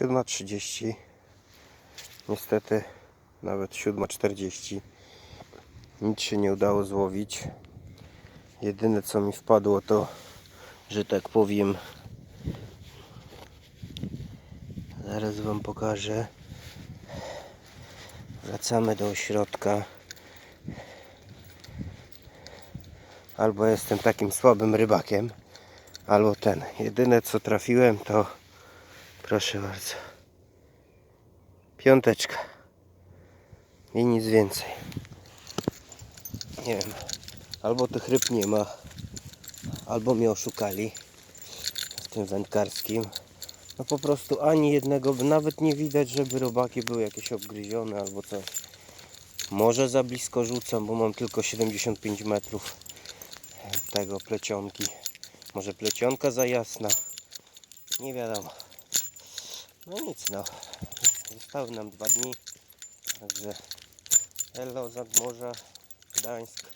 7.30. Niestety nawet 7.40. Nic się nie udało złowić. Jedyne co mi wpadło to, że tak powiem, zaraz Wam pokażę. Wracamy do ośrodka. Albo jestem takim słabym rybakiem, albo ten. Jedyne co trafiłem to, proszę bardzo, piąteczka. I nic więcej. Nie wiem. Albo tych ryb nie ma, albo mnie oszukali w tym wędkarskim. No po prostu ani jednego, nawet nie widać, żeby robaki były jakieś obgryzione albo coś. Może za blisko rzucam, bo mam tylko 75 metrów tego plecionki. Może plecionka za jasna. Nie wiadomo. No nic no. Zostały nam dwa dni. Także Elo z Morza, Gdańsk.